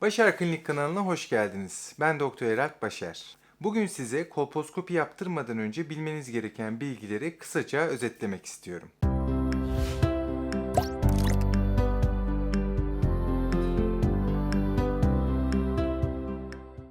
Başar Klinik kanalına hoş geldiniz. Ben Doktor Erak Başar. Bugün size kolposkopi yaptırmadan önce bilmeniz gereken bilgileri kısaca özetlemek istiyorum.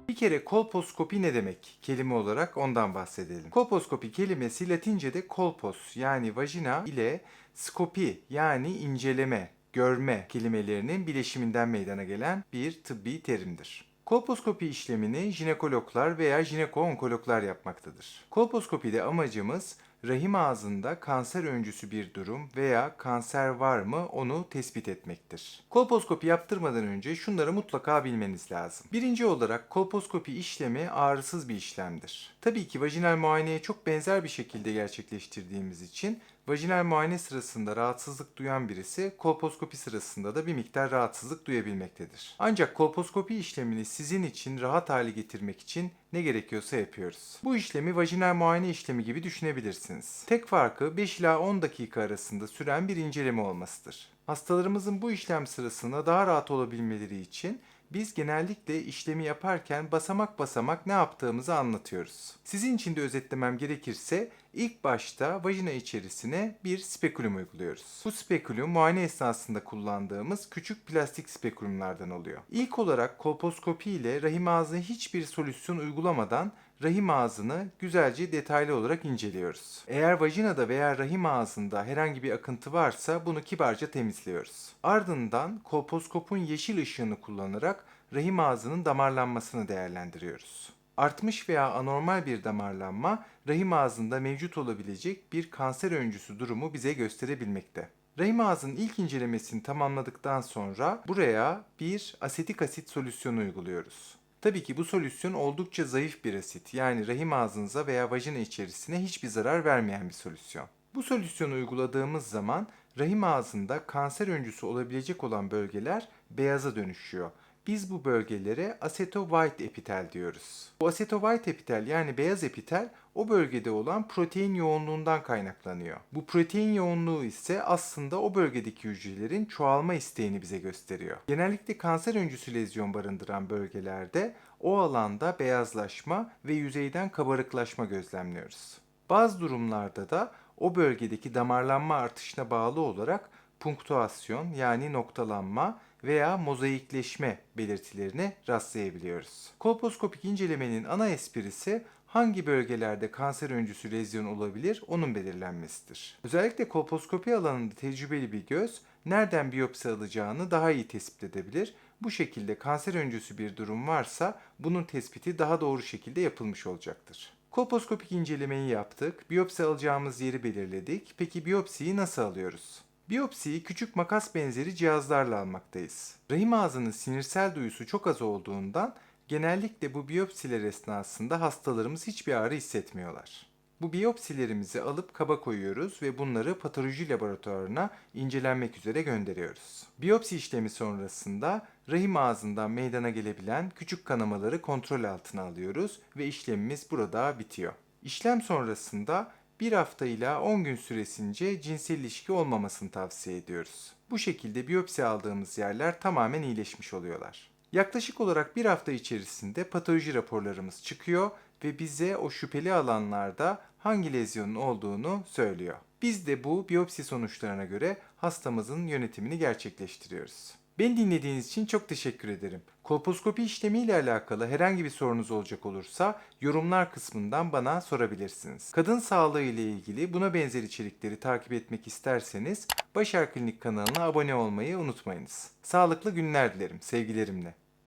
Bir kere kolposkopi ne demek? Kelime olarak ondan bahsedelim. Kolposkopi kelimesi Latince'de kolpos yani vajina ile skopi yani inceleme, görme kelimelerinin bileşiminden meydana gelen bir tıbbi terimdir. Kolposkopi işlemini jinekologlar veya jineko-onkologlar yapmaktadır. Kolposkopide amacımız rahim ağzında kanser öncüsü bir durum veya kanser var mı onu tespit etmektir. Kolposkopi yaptırmadan önce şunları mutlaka bilmeniz lazım. Birinci olarak kolposkopi işlemi ağrısız bir işlemdir. Tabii ki vajinal muayeneye çok benzer bir şekilde gerçekleştirdiğimiz için vajinal muayene sırasında rahatsızlık duyan birisi kolposkopi sırasında da bir miktar rahatsızlık duyabilmektedir. Ancak kolposkopi işlemini sizin için rahat hale getirmek için ne gerekiyorsa yapıyoruz. Bu işlemi vajinal muayene işlemi gibi düşünebilirsiniz. Tek farkı 5 ila 10 dakika arasında süren bir inceleme olmasıdır. Hastalarımızın bu işlem sırasında daha rahat olabilmeleri için biz genellikle işlemi yaparken basamak basamak ne yaptığımızı anlatıyoruz. Sizin için de özetlemem gerekirse ilk başta vajina içerisine bir spekulum uyguluyoruz. Bu spekulum muayene esnasında kullandığımız küçük plastik spekulumlardan oluyor. İlk olarak kolposkopi ile rahim ağzına hiçbir solüsyon uygulamadan rahim ağzını güzelce detaylı olarak inceliyoruz. Eğer vajinada veya rahim ağzında herhangi bir akıntı varsa bunu kibarca temizliyoruz. Ardından kolposkopun yeşil ışığını kullanarak rahim ağzının damarlanmasını değerlendiriyoruz. Artmış veya anormal bir damarlanma rahim ağzında mevcut olabilecek bir kanser öncüsü durumu bize gösterebilmekte. Rahim ağzının ilk incelemesini tamamladıktan sonra buraya bir asetik asit solüsyonu uyguluyoruz. Tabii ki bu solüsyon oldukça zayıf bir asit yani rahim ağzınıza veya vajina içerisine hiçbir zarar vermeyen bir solüsyon. Bu solüsyonu uyguladığımız zaman rahim ağzında kanser öncüsü olabilecek olan bölgeler beyaza dönüşüyor. Biz bu bölgelere aceto-white epitel diyoruz. Bu aceto-white epitel yani beyaz epitel o bölgede olan protein yoğunluğundan kaynaklanıyor. Bu protein yoğunluğu ise aslında o bölgedeki hücrelerin çoğalma isteğini bize gösteriyor. Genellikle kanser öncüsü lezyon barındıran bölgelerde o alanda beyazlaşma ve yüzeyden kabarıklaşma gözlemliyoruz. Bazı durumlarda da o bölgedeki damarlanma artışına bağlı olarak punktuasyon yani noktalanma veya mozaikleşme belirtilerine rastlayabiliyoruz. Kolposkopik incelemenin ana esprisi hangi bölgelerde kanser öncüsü lezyon olabilir onun belirlenmesidir. Özellikle kolposkopi alanında tecrübeli bir göz nereden biyopsi alacağını daha iyi tespit edebilir. Bu şekilde kanser öncüsü bir durum varsa bunun tespiti daha doğru şekilde yapılmış olacaktır. Kolposkopik incelemeyi yaptık, biyopsi alacağımız yeri belirledik. Peki biyopsiyi nasıl alıyoruz? Biyopsiyi küçük makas benzeri cihazlarla almaktayız. Rahim ağzının sinirsel duyusu çok az olduğundan genellikle bu biyopsiler esnasında hastalarımız hiçbir ağrı hissetmiyorlar. Bu biyopsilerimizi alıp kaba koyuyoruz ve bunları patoloji laboratuvarına incelenmek üzere gönderiyoruz. Biyopsi işlemi sonrasında rahim ağzından meydana gelebilen küçük kanamaları kontrol altına alıyoruz ve işlemimiz burada bitiyor. İşlem sonrasında bir hafta ile 10 gün süresince cinsel ilişki olmamasını tavsiye ediyoruz. Bu şekilde biyopsi aldığımız yerler tamamen iyileşmiş oluyorlar. Yaklaşık olarak bir hafta içerisinde patoloji raporlarımız çıkıyor ve bize o şüpheli alanlarda hangi lezyonun olduğunu söylüyor. Biz de bu biyopsi sonuçlarına göre hastamızın yönetimini gerçekleştiriyoruz. Beni dinlediğiniz için çok teşekkür ederim. Kolposkopi işlemi ile alakalı herhangi bir sorunuz olacak olursa yorumlar kısmından bana sorabilirsiniz. Kadın sağlığı ile ilgili buna benzer içerikleri takip etmek isterseniz Başar Klinik kanalına abone olmayı unutmayınız. Sağlıklı günler dilerim sevgilerimle.